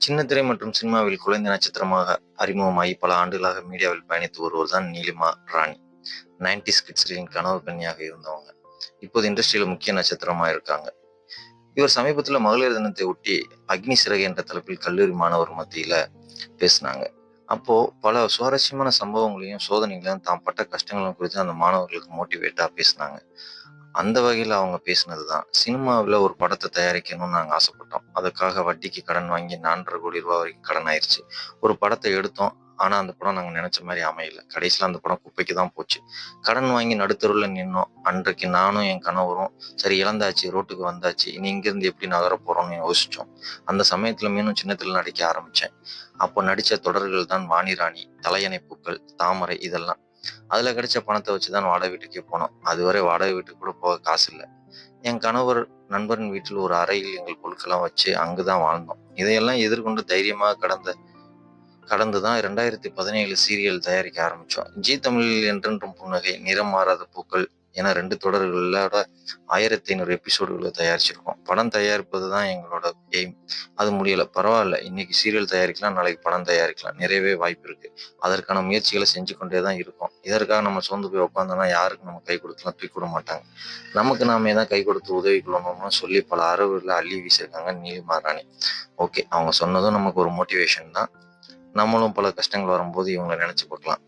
சின்ன திரை மற்றும் சினிமாவில் குழந்தை நட்சத்திரமாக அறிமுகமாகி பல ஆண்டுகளாக மீடியாவில் பயணித்து வருவர் தான் நீலிமா ராணி. நைன்டிஸ் கிட்ஸ்களின் கனவு பெண்ணியாக இருந்தவங்க. இப்போது இண்டஸ்ட்ரியில முக்கிய நட்சத்திரமா இருக்காங்க. இவர் சமீபத்தில் மகளிர் தினத்தை ஒட்டி அக்னி சிறகு என்ற தலைப்பில் கல்லூரி மாணவர் மத்தியில பேசினாங்க. அப்போ பல சுவாரஸ்யமான சம்பவங்களையும் சோதனைகளையும் தாம் பட்ட கஷ்டங்களும் குறித்து அந்த மாணவர்களுக்கு மோட்டிவேட்டா பேசினாங்க. அந்த வகையில் அவங்க பேசினது தான் சினிமாவில் ஒரு படத்தை தயாரிக்கணும்னு நாங்கள் ஆசைப்பட்டோம். அதுக்காக வட்டிக்கு கடன் வாங்கி நான்கரை கோடி ரூபா வரைக்கும் கடன் ஆயிடுச்சு ஒரு படத்தை எடுத்தோம். ஆனால் அந்த படம் நாங்கள் நினச்ச மாதிரி அமையல. கடைசியில் அந்த படம் குப்பைக்கு தான் போச்சு. கடன் வாங்கி நடுத்தருவில் நின்னோம். அன்றைக்கு நானும் என் கணவரும் சரி இழந்தாச்சு. ரோட்டுக்கு வந்தாச்சு. இனி இங்கேருந்து எப்படி நகர போகிறோம்னு யோசிச்சோம். அந்த சமயத்தில் மீனும் சின்னத்தில் நடிக்க ஆரம்பித்தேன் அப்போ நடித்த தொடர்கள் தான் வாணிராணி தலையணை பூக்கள் தாமரை இதெல்லாம். அதுல கிடைச்ச பணத்தை வச்சு தான் வாடகை வீட்டுக்கே போனோம். அதுவரை வாடகை வீட்டுக்கு கூட போக காசு இல்லை என் கணவர் நண்பரின் வீட்டில் ஒரு அறையில் எங்கள் பொருட்கள்லாம் வச்சு அங்கு தான் வாழ்ந்தோம். இதையெல்லாம் எதிர்கொண்டு தைரியமாக கடந்த கடந்து தான் ரெண்டாயிரத்தி பதினேழு சீரியல் தயாரிக்க ஆரம்பிச்சோம். ஜி தமிழில் என்றென்றும் புன்னகை நிறம் மாறாத பூக்கள் ஏன்னா ரெண்டு தொடர்களோட ஆயிரத்தி ஐநூறு எபிசோடுகளை தயாரிச்சிருக்கோம். படம் தயாரிப்பது தான் எங்களோட எய்ம் அது முடியலை. பரவாயில்ல. இன்னைக்கு சீரியல் தயாரிக்கலாம் நாளைக்கு படம் தயாரிக்கலாம். நிறையவே வாய்ப்பு இருக்கு. அதற்கான முயற்சிகளை செஞ்சு கொண்டே தான் இருக்கும். இதற்காக நம்ம சோர்ந்து போய் உட்காந்தோம்னா யாருக்கு நம்ம கை கொடுக்கலாம்? தூக்கி விட மாட்டாங்க. நமக்கு நாமே தான் கை கொடுத்து உதவி கொள்ளணும்னு சொல்லி பல அறவுகளை அள்ளி வீசியிருக்காங்க நீலிமா ராணி. ஓகே அவங்க சொன்னதும் நமக்கு ஒரு மோட்டிவேஷன் தான். நம்மளும் பல கஷ்டங்கள் வரும்போது இவங்களை நினைச்சு பார்க்கலாம்.